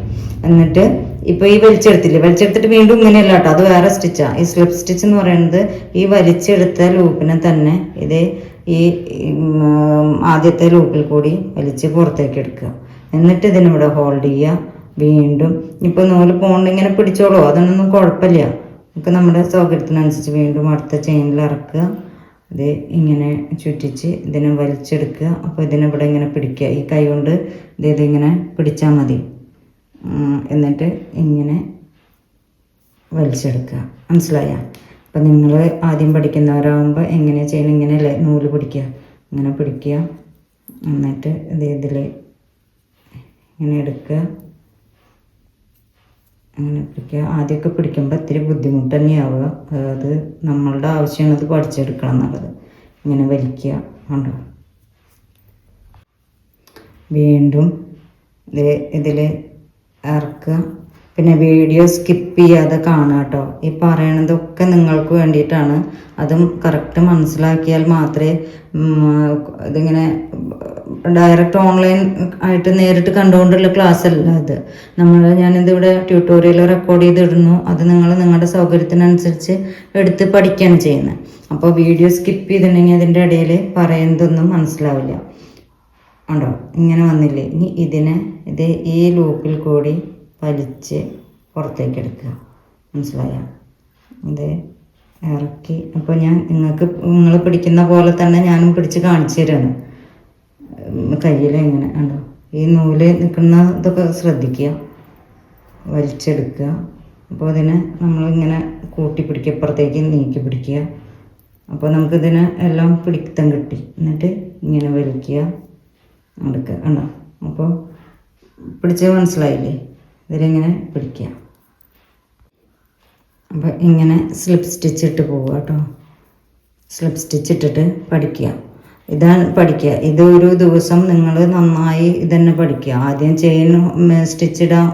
എന്നിട്ട് ഇപ്പൊ ഈ വലിച്ചെടുത്തില്ലേ? വലിച്ചെടുത്തിട്ട് വീണ്ടും ഇങ്ങനെയല്ല കേട്ടോ അത് വേറെ സ്റ്റിച്ചാ. ഈ സ്ലിപ്പ് സ്റ്റിച്ച് എന്ന് പറയുന്നത് ഈ വലിച്ചെടുത്ത ലൂപ്പിനെ തന്നെ ഇത് ഈ ആദ്യത്തെ ലൂപ്പിൽ കൂടി വലിച്ച് പുറത്തേക്ക് എടുക്കുക. എന്നിട്ട് ഇതിനിവിടെ ഹോൾഡ് ചെയ്യുക. വീണ്ടും ഇപ്പൊ നൂൽ പോണ്ട് ഇങ്ങനെ പിടിച്ചോളൂ. അതൊന്നും കുഴപ്പമില്ല. നമുക്ക് നമ്മുടെ സൗകര്യത്തിനനുസരിച്ച് വീണ്ടും അടുത്ത ചെയിനിൽ ഇറക്കുക. ഇത് ഇങ്ങനെ ചുറ്റിച്ച് ഇതിനെ വലിച്ചെടുക്കുക. അപ്പോൾ ഇതിനെ ഇവിടെ ഇങ്ങനെ പിടിക്കുക. ഈ കൈ കൊണ്ട് ഇത് ഇതിങ്ങനെ പിടിച്ചാൽ മതി. എന്നിട്ട് ഇങ്ങനെ വലിച്ചെടുക്കുക. മനസ്സിലായ? അപ്പം നിങ്ങൾ ആദ്യം പഠിക്കുന്നവരാകുമ്പോൾ എങ്ങനെ ചെയ്യണം? ഇങ്ങനെ നൂൽ പിടിക്കുക. ഇങ്ങനെ പിടിക്കുക. എന്നിട്ട് ഇത് ഇതിൽ ഇങ്ങനെ എടുക്കുക. അങ്ങനെ പിടിക്കുക. ആദ്യമൊക്കെ പിടിക്കുമ്പോൾ ഇത്തിരി ബുദ്ധിമുട്ട് തന്നെയാവുക. അത് നമ്മളുടെ ആവശ്യമാണ് അത് പഠിച്ചെടുക്കണം എന്നുള്ളത്. ഇങ്ങനെ വലിക്കുക. കണ്ടോ? വീണ്ടും ഇത് ഇതിൽ ഇറക്കുക പിന്നെ വീഡിയോ സ്കിപ്പ് ചെയ്യാതെ കാണുക കേട്ടോ ഈ പറയണതൊക്കെ നിങ്ങൾക്ക് വേണ്ടിയിട്ടാണ്. അതും കറക്റ്റ് മനസ്സിലാക്കിയാൽ മാത്രമേ ഇതിങ്ങനെ ഡയറക്റ്റ് ഓൺലൈൻ ആയിട്ട് നേരിട്ട് കണ്ടുകൊണ്ടുള്ള ക്ലാസ് അല്ല ഇത്. നമ്മൾ ഞാനിതിവിടെ ട്യൂട്ടോറിയൽ റെക്കോർഡ് ചെയ്തിടുന്നു. അത് നിങ്ങൾ നിങ്ങളുടെ സൗകര്യത്തിനനുസരിച്ച് എടുത്ത് പഠിക്കുകയാണ് ചെയ്യുന്നത്. അപ്പോൾ വീഡിയോ സ്കിപ്പ് ചെയ്തിട്ടുണ്ടെങ്കിൽ അതിന്റെ ഇടയിൽ പറയുന്നതൊന്നും മനസ്സിലാവില്ല. ഉണ്ടോ? ഇങ്ങനെ വന്നില്ലേ? ഇനി ഇതിനെ ഇത് ഈ ലൂപ്പിൽ കൂടി വലിച്ച് പുറത്തേക്ക് എടുക്കുക. മനസ്സിലായ? ഇത് ഇറക്കി. അപ്പോൾ ഞാൻ നിങ്ങൾക്ക് നിങ്ങൾ പിടിക്കുന്ന പോലെ തന്നെ ഞാനും പിടിച്ച് കാണിച്ചു തരാണ്. കയ്യിൽ ഇങ്ങനെ ഉണ്ടോ? ഈ നൂൽ നിൽക്കുന്ന ഇതൊക്കെ ശ്രദ്ധിക്കുക. വലിച്ചെടുക്കുക. അപ്പോൾ അതിനെ നമ്മളിങ്ങനെ കൂട്ടി പിടിക്കുക പുറത്തേക്ക് നീക്കി പിടിക്കുക. അപ്പോൾ നമുക്കിതിനെ എല്ലാം പിടിത്തം കിട്ടി. എന്നിട്ട് ഇങ്ങനെ വലിക്കുക. എടുക്കുക കണ്ടോ? അപ്പോൾ പിടിച്ചത് മനസ്സിലായില്ലേ? ഇതിലിങ്ങനെ പിടിക്കുക. അപ്പോൾ ഇങ്ങനെ സ്ലിപ്പ് സ്റ്റിച്ച് ഇട്ട് പോവുക കേട്ടോ. സ്ലിപ്പ് സ്റ്റിച്ച് ഇട്ടിട്ട് പഠിക്കുക. ഇതാണ് പഠിക്കുക. ഇത് ഒരു ദിവസം നിങ്ങൾ നന്നായി ഇതന്നെ പഠിക്കുക. ആദ്യം ചെയിൻ സ്റ്റിച്ച് ഇടാൻ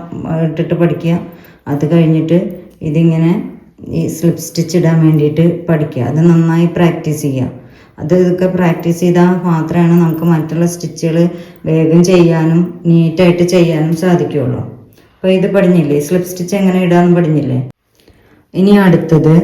ഇട്ടിട്ട് പഠിക്കുക. അത് കഴിഞ്ഞിട്ട് ഇതിങ്ങനെ ഈ സ്ലിപ്പ് സ്റ്റിച്ച് ഇടാൻ വേണ്ടിയിട്ട് പഠിക്കുക. അത് നന്നായി പ്രാക്ടീസ് ചെയ്യുക. അത് ഇതൊക്കെ പ്രാക്ടീസ് ചെയ്താൽ മാത്രമാണ് നമുക്ക് മറ്റുള്ള സ്റ്റിച്ചുകൾ വേഗം ചെയ്യാനും നീറ്റായിട്ട് ചെയ്യാനും സാധിക്കുകയുള്ളൂ അപ്പോൾ ഇത് പഠിഞ്ഞില്ലേ സ്ലിപ്പ് സ്റ്റിച്ച് എങ്ങനെ ഇടാന്ന് പഠിഞ്ഞില്ലേ ഇനി അടുത്തത്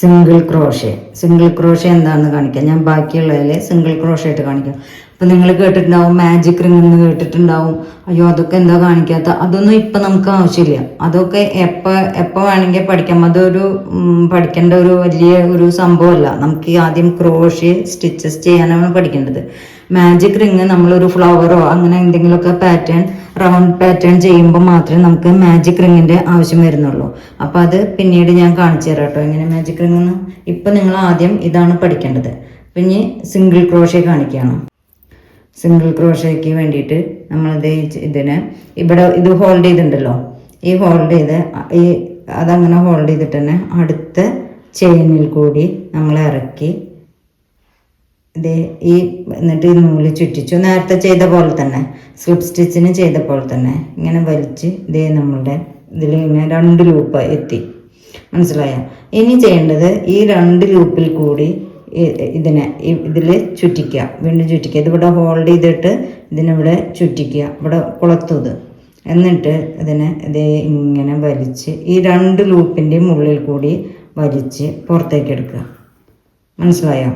സിംഗിൾ ക്രോഷേ സിംഗിൾ ക്രോഷേ എന്താണെന്ന് കാണിക്കാം. ഞാൻ ബാക്കിയുള്ളതിൽ സിംഗിൾ ക്രോഷേ ആയിട്ട് കാണിക്കാം. അപ്പം നിങ്ങൾ കേട്ടിട്ടുണ്ടാവും മാജിക് റിംഗ് എന്ന് കേട്ടിട്ടുണ്ടാവും. അയ്യോ അതൊക്കെ എന്താ കാണിക്കാത്ത? അതൊന്നും ഇപ്പം നമുക്ക് ആവശ്യമില്ല. അതൊക്കെ എപ്പോൾ എപ്പോൾ വേണമെങ്കിൽ പഠിക്കാം. അതൊരു പഠിക്കേണ്ട ഒരു വലിയ ഒരു സംഭവമല്ല. നമുക്ക് ആദ്യം ക്രോഷേ സ്റ്റിച്ചസ് ചെയ്യാനാണ് പഠിക്കേണ്ടത്. മാജിക് റിങ് നമ്മളൊരു ഫ്ലവറോ അങ്ങനെ എന്തെങ്കിലുമൊക്കെ പാറ്റേൺ റൗണ്ട് പാറ്റേൺ ചെയ്യുമ്പോൾ മാത്രമേ നമുക്ക് മാജിക് റിങ്ങിന്റെ ആവശ്യം വരുന്നുള്ളൂ. അപ്പോൾ അത് പിന്നീട് ഞാൻ കാണിച്ചു തരാം കേട്ടോ. എങ്ങനെ മാജിക് റിംഗ് എന്ന്? ഇപ്പം നിങ്ങൾ ആദ്യം ഇതാണ് പഠിക്കേണ്ടത്. പിന്നെ സിംഗിൾ ക്രോഷേ കാണിക്കുകയാണ്. സിംഗിൾ ക്രോഷയ്ക്ക് വേണ്ടിയിട്ട് നമ്മൾ ഈ ഇതിന് ഇവിടെ ഇത് ഹോൾഡ് ചെയ്തിട്ടുണ്ടല്ലോ. ഈ ഹോൾഡ് ചെയ്ത് ഈ അതങ്ങനെ ഹോൾഡ് ചെയ്തിട്ട് തന്നെ അടുത്ത ചെയിനിൽ കൂടി നമ്മൾ ഇറക്കി ഇത് ഈ എന്നിട്ട് ഈ നൂൽ ചുറ്റിച്ചു. നേരത്തെ ചെയ്ത പോലെ തന്നെ സ്ലിപ്പ് സ്റ്റിച്ചിന് ചെയ്ത പോലെ തന്നെ ഇങ്ങനെ വലിച്ച് ഇതേ നമ്മളുടെ ഇതിൽ ഇങ്ങനെ രണ്ട് ലൂപ്പ് എത്തി. മനസ്സിലായ? ഇനി ചെയ്യേണ്ടത് ഈ രണ്ട് ലൂപ്പിൽ കൂടി ഇതിനെ ഇതിൽ ചുറ്റിക്കുക. വീണ്ടും ചുറ്റിക്കുക. ഇതിവിടെ ഹോൾഡ് ചെയ്തിട്ട് ഇതിനിവിടെ ചുറ്റിക്കുക. ഇവിടെ കുളത്തും ഇത്. എന്നിട്ട് ഇതിനെ ഇതേ ഇങ്ങനെ വലിച്ച് ഈ രണ്ട് ലൂപ്പിന്റെയും ഉള്ളിൽ കൂടി വലിച്ച് പുറത്തേക്ക് എടുക്കുക. മനസ്സിലായോ?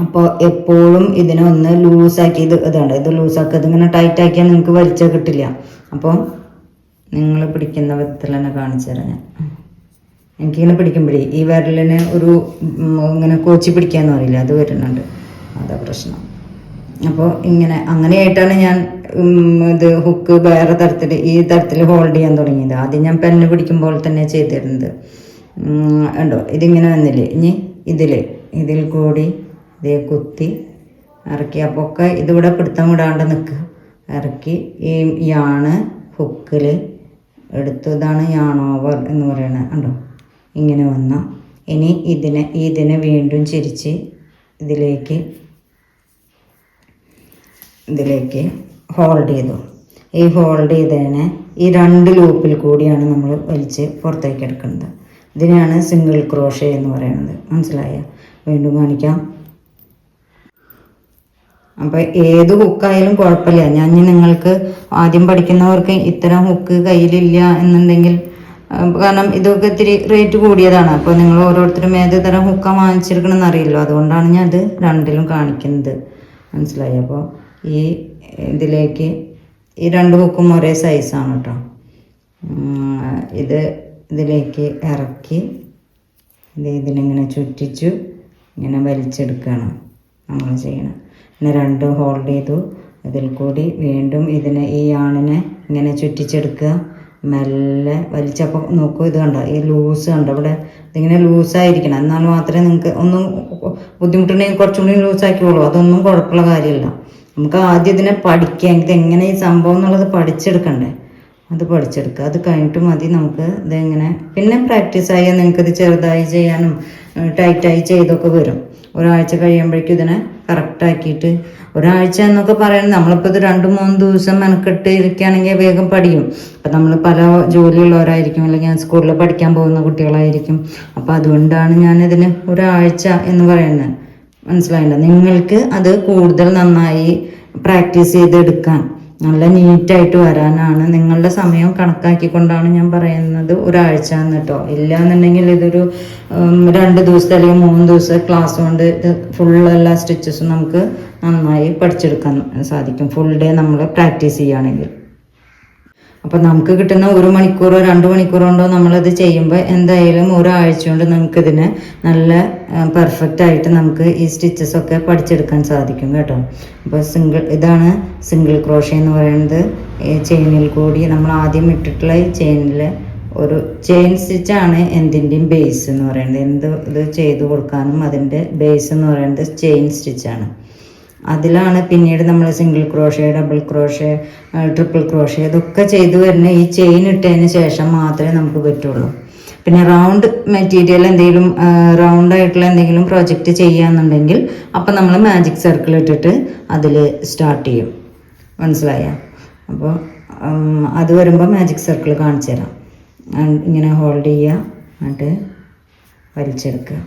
അപ്പോൾ എപ്പോഴും ഇതിനെ ഒന്ന് ലൂസാക്കി ഇത് ഇതാണ് ഇത് ലൂസാക്കുക ഇതിങ്ങനെ ടൈറ്റ് ആക്കിയാൽ നിങ്ങൾക്ക് വലിച്ചാൽ കിട്ടില്ല. അപ്പോൾ നിങ്ങൾ പിടിക്കുന്ന വിധത്തിൽ തന്നെ കാണിച്ചു തരാം ഞാൻ. എനിക്കിങ്ങനെ പിടിക്കുമ്പോഴേ ഈ വിരലിന് ഒരു ഇങ്ങനെ കോച്ചി പിടിക്കാന്ന് പറയില്ല അത് വരുന്നുണ്ട്. അതാ പ്രശ്നം. അപ്പോൾ ഇങ്ങനെ അങ്ങനെയായിട്ടാണ് ഞാൻ ഇത് ഹുക്ക് വേറെ തരത്തിൽ ഈ തരത്തിൽ ഹോൾഡ് ചെയ്യാൻ തുടങ്ങിയത്. ആദ്യം ഞാൻ പെണ്ണ് പിടിക്കുമ്പോൾ തന്നെ ചെയ്തിരുന്നത്. ഉണ്ടോ ഇതിങ്ങനെ വന്നില്ലേ? ഇനി ഇതിൽ ഇതിൽ കൂടി ഇതേ കുത്തി ഇറക്കി. അപ്പോൾ ഒക്കെ ഇതിവിടെ പിടുത്തം വിടാണ്ട് നിൽക്കുക ഇറക്കി ഈ യാണ് ഹുക്കിൽ എടുത്തതാണ് യാണോവർ എന്ന് പറയുന്നത് ഉണ്ടോ ഇങ്ങനെ വന്ന. ഇനി ഇതിനെ ഇതിനെ വീണ്ടും ചിരിച്ച് ഇതിലേക്ക് ഇതിലേക്ക് ഹോൾഡ് ചെയ്തു. ഈ ഹോൾഡ് ചെയ്തതിനെ ഈ രണ്ട് ലൂപ്പിൽ കൂടിയാണ് നമ്മൾ വലിച്ച് പുറത്തേക്ക് എടുക്കുന്നത്. ഇതിനെയാണ് സിംഗിൾ ക്രോഷേ എന്ന് പറയുന്നത്. മനസ്സിലായ? വീണ്ടും കാണിക്കാം. അപ്പോൾ ഏത് ഹുക്കായാലും കുഴപ്പമില്ല. ഞാൻ നിങ്ങൾക്ക് ആദ്യം പഠിക്കുന്നവർക്ക് ഇത്തരം ഹുക്ക് കയ്യിലില്ല എന്നുണ്ടെങ്കിൽ കാരണം ഇതൊക്കെ ഇത്തിരി റേറ്റ് കൂടിയതാണ്. അപ്പോൾ നിങ്ങൾ ഓരോരുത്തരും ഏത് തരം ഹുക്ക വാങ്ങിച്ചിരിക്കണം അറിയില്ലോ അതുകൊണ്ടാണ് ഞാൻ അത് രണ്ടിലും കാണിക്കുന്നത്. മനസ്സിലായി? അപ്പോൾ ഈ ഇതിലേക്ക് ഈ രണ്ട് ഹുക്കും ഒരേ സൈസാണ് കേട്ടോ ഇത് ഇതിലേക്ക് ഇറക്കി ഇത് ഇതിനിങ്ങനെ ചുറ്റിച്ചു ഇങ്ങനെ വലിച്ചെടുക്കുകയാണ് നമ്മൾ ചെയ്യണം. പിന്നെ രണ്ടും ഹോൾഡ് ചെയ്തു. അതിൽ കൂടി വീണ്ടും ഇതിനെ ഈ ആണിനെ ഇങ്ങനെ ചുറ്റിച്ചെടുക്കുക. മെല്ലെ വലിച്ചപ്പോൾ നോക്കൂ ഇത് കണ്ടോ? ഈ ലൂസ് കണ്ടോ? ഇവിടെ ഇതിങ്ങനെ ലൂസായിരിക്കണം. എന്നാൽ മാത്രമേ നിങ്ങൾക്ക് ഒന്നും ബുദ്ധിമുട്ടുണ്ടെങ്കിൽ കുറച്ചും കൂടി ലൂസാക്കിക്കോളൂ. അതൊന്നും കുഴപ്പമുള്ള കാര്യമില്ല. നമുക്ക് ആദ്യം ഇതിനെ പഠിക്കുക. എങ്ങനെ ഈ സംഭവം എന്നുള്ളത് പഠിച്ചെടുക്കണ്ടേ? അത് പഠിച്ചെടുക്കുക. അത് കഴിഞ്ഞിട്ട് മതി നമുക്ക് ഇതെങ്ങനെ. പിന്നെ പ്രാക്ടീസ് ആയാൽ നിങ്ങൾക്ക് ഇത് ചെറുതായി ചെയ്യാനും ടൈറ്റായി ചെയ്തൊക്കെ വരും. ഒരാഴ്ച കഴിയുമ്പോഴേക്കും ഇതിനെ കറക്റ്റാക്കിയിട്ട് ഒരാഴ്ച എന്നൊക്കെ പറയുന്നത് നമ്മളിപ്പോൾ ഇത് രണ്ട് മൂന്ന് ദിവസം മെനക്കെട്ട് ഇരിക്കുകയാണെങ്കിൽ വേഗം പഠിക്കും അപ്പം നമ്മൾ പല ജോലിയുള്ളവരായിരിക്കും അല്ലെങ്കിൽ സ്കൂളിൽ പഠിക്കാൻ പോകുന്ന കുട്ടികളായിരിക്കും. അപ്പം അതുകൊണ്ടാണ് ഞാനിതിന് ഒരാഴ്ച എന്ന് പറയുന്നത്. മനസ്സിലായില്ല? നിങ്ങൾക്ക് അത് കൂടുതൽ നന്നായി പ്രാക്ടീസ് ചെയ്തെടുക്കാൻ. നല്ല നീറ്റായിട്ട് വരാനാണ്. നിങ്ങളുടെ സമയം കണക്കാക്കിക്കൊണ്ടാണ് ഞാൻ പറയുന്നത് ഒരാഴ്ച എന്ന് കേട്ടോ ഇല്ല എന്നുണ്ടെങ്കിൽ ഇതൊരു രണ്ട് ദിവസത്തെ അല്ലെങ്കിൽ മൂന്ന് ദിവസത്തെ ക്ലാസ് കൊണ്ട് ഇത് ഫുൾ എല്ലാ സ്റ്റിച്ചസും നമുക്ക് നന്നായി പഠിച്ചെടുക്കാൻ സാധിക്കും. ഫുൾ ഡേ നമ്മൾ പ്രാക്ടീസ് ചെയ്യുകയാണെങ്കിൽ. അപ്പോൾ നമുക്ക് കിട്ടുന്ന ഒരു മണിക്കൂറോ രണ്ട് മണിക്കൂറോ കൊണ്ടോ നമ്മളത് ചെയ്യുമ്പോൾ എന്തായാലും ഒരാഴ്ച കൊണ്ട് നമുക്ക് ഇതിന് നല്ല പെർഫെക്റ്റ് ആയിട്ട് നമുക്ക് ഈ സ്റ്റിച്ചസ് ഒക്കെ പഠിച്ചെടുക്കാൻ സാധിക്കും കേട്ടോ. അപ്പോൾ സിംഗിൾ ഇതാണ് സിംഗിൾ ക്രോഷ എന്ന് പറയുന്നത്. ചെയിനിൽ കൂടി നമ്മൾ ആദ്യം ഇട്ടിട്ടുള്ള ഈ ചെയിനിൽ ഒരു ചെയിൻ സ്റ്റിച്ചാണ് എന്തിന്റെയും ബേസ് എന്ന് പറയുന്നത്. എന്ത് ഇത് ചെയ്തു കൊടുക്കാനും അതിന്റെ ബേസ് എന്ന് പറയുന്നത് ചെയിൻ സ്റ്റിച്ചാണ് അതിലാണ് പിന്നീട് നമ്മൾ single crochet double crochet triple crochet ഇതൊക്കെ ചെയ്തു വരുന്ന ഈ ചെയിൻ ഇട്ടതിന് ശേഷം മാത്രമേ നമുക്ക് പറ്റുള്ളൂ. പിന്നെ റൗണ്ട് മെറ്റീരിയൽ എന്തെങ്കിലും റൗണ്ട് ആയിട്ടുള്ള എന്തെങ്കിലും പ്രോജക്റ്റ് ചെയ്യാന്നുണ്ടെങ്കിൽ അപ്പം നമ്മൾ മാജിക് സർക്കിൾ ഇട്ടിട്ട് അതിൽ സ്റ്റാർട്ട് ചെയ്യും. മനസ്സിലായ? അപ്പോൾ അത് വരുമ്പോൾ മാജിക് സർക്കിൾ കാണിച്ചു തരാം. ഇങ്ങനെ ഹോൾഡ് ചെയ്യുക എന്നിട്ട് വലിച്ചെടുക്കുക.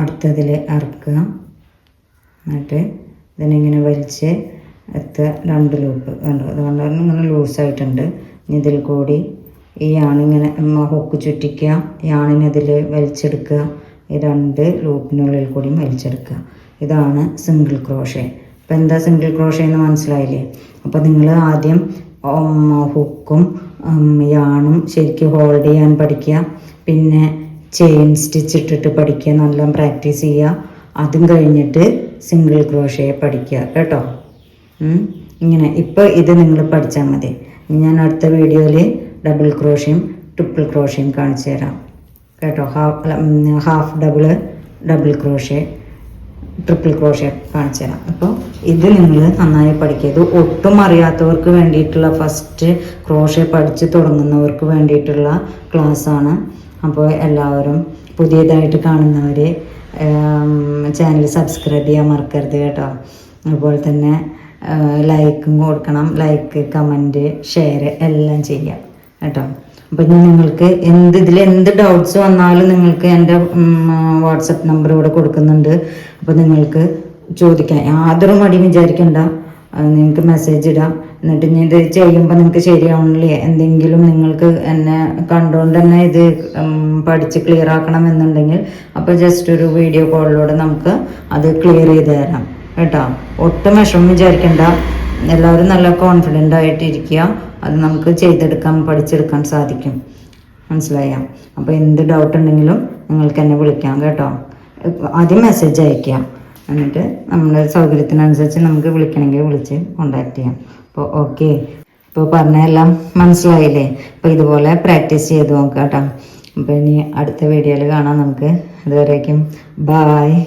അടുത്തതിൽ ഇറക്കുക എന്നിട്ട് ഇതിനിങ്ങനെ വലിച്ച് എത്തുക രണ്ട് ലൂപ്പ് കണ്ടു? അതുകൊണ്ട് തന്നെ ഇങ്ങനെ ലൂസായിട്ടുണ്ട് ഇതിൽ കൂടി ഈ യാണിങ്ങനെ ഹൊക്ക് ചുറ്റിക്കുക. യാണിനതിൽ വലിച്ചെടുക്കുക. ഈ രണ്ട് ലൂപ്പിനുള്ളിൽ കൂടി വലിച്ചെടുക്കുക. ഇതാണ് സിംഗിൾ ക്രോഷേ ഇപ്പം എന്താ സിംഗിൾ ക്രോഷേ എന്ന് മനസ്സിലായില്ലേ? അപ്പോൾ നിങ്ങൾ ആദ്യം ഹുക്കും യാണും ശരിക്കും ഹോൾഡ് ചെയ്യാൻ പഠിക്കുക. പിന്നെ ചെയിൻ സ്റ്റിച്ച് ഇട്ടിട്ട് പഠിക്കുക. നല്ല പ്രാക്ടീസ് ചെയ്യുക. അതും കഴിഞ്ഞിട്ട് സിംഗിൾ ക്രോഷേ പഠിക്കുക കേട്ടോ. ഇങ്ങനെ. ഇപ്പോൾ ഇത് നിങ്ങൾ പഠിച്ചാൽ മതി. ഞാൻ അടുത്ത വീഡിയോയിൽ ഡബിൾ ക്രോഷയും ട്രിപ്പിൾ ക്രോഷയും കാണിച്ചു തരാം. കേട്ടോ. Half half double double crochet triple crochet കാണിച്ചു തരാം. അപ്പോൾ ഇത് നിങ്ങൾ നന്നായി പഠിക്കുക. ഇത് ഒട്ടും അറിയാത്തവർക്ക് വേണ്ടിയിട്ടുള്ള ഫസ്റ്റ് ക്രോഷേ പഠിച്ച് തുടങ്ങുന്നവർക്ക് വേണ്ടിയിട്ടുള്ള ക്ലാസ്സാണ് അപ്പോൾ എല്ലാവരും പുതിയതായിട്ട് കാണുന്നവർ ചാനൽ സബ്സ്ക്രൈബ് ചെയ്യാൻ മറക്കരുത് കേട്ടോ. അതുപോലെ തന്നെ ലൈക്കും കൊടുക്കണം. ലൈക്ക് കമന്റ് ഷെയർ എല്ലാം ചെയ്യാം കേട്ടോ. അപ്പം ഞാൻ നിങ്ങൾക്ക് എന്ത് ഇതിൽ എന്ത് ഡൗട്ട്സ് വന്നാലും നിങ്ങൾക്ക് എന്റെ വാട്സപ്പ് നമ്പർ ഇവിടെ കൊടുക്കുന്നുണ്ട്. അപ്പോൾ നിങ്ങൾക്ക് ചോദിക്കാം. യാതൊരു മടിയും വിചാരിക്കണ്ട. നിങ്ങൾക്ക് മെസ്സേജ് ഇടാം. എന്നിട്ട് ഇനി ഇത് ചെയ്യുമ്പോൾ നിങ്ങൾക്ക് ശരിയാവണില്ലേ? എന്തെങ്കിലും നിങ്ങൾക്ക് എന്നെ കണ്ടുകൊണ്ട് തന്നെ ഇത് പഠിച്ച് ക്ലിയർ ആക്കണം എന്നുണ്ടെങ്കിൽ അപ്പോൾ ജസ്റ്റ് ഒരു വീഡിയോ കോളിലൂടെ നമുക്ക് അത് ക്ലിയർ ചെയ്ത് തരാം. കേട്ടോ? ഒട്ടും വിഷമം വിചാരിക്കണ്ട. എല്ലാവരും നല്ല കോൺഫിഡന്റ് ആയിട്ടിരിക്കുക അത് നമുക്ക് ചെയ്തെടുക്കാൻ പഠിച്ചെടുക്കാൻ സാധിക്കും. മനസ്സിലായ? അപ്പോൾ എന്ത് ഡൗട്ട് ഉണ്ടെങ്കിലും നിങ്ങൾക്ക് എന്നെ വിളിക്കാം കേട്ടോ. ആദ്യം മെസ്സേജ് അയക്കാം എന്നിട്ട് നമ്മുടെ സൗകര്യത്തിനനുസരിച്ച് നമുക്ക് വിളിക്കണമെങ്കിൽ വിളിച്ച് കോണ്ടാക്ട് ചെയ്യാം. അപ്പോൾ ഓക്കെ ഇപ്പോൾ പറഞ്ഞതെല്ലാം മനസ്സിലായില്ലേ? അപ്പോൾ ഇതുപോലെ പ്രാക്ടീസ് ചെയ്ത് നോക്കാം കേട്ടോ അപ്പോൾ ഇനി അടുത്ത വീഡിയോയിൽ കാണാം നമുക്ക്. അതുവരേക്കും ബായ്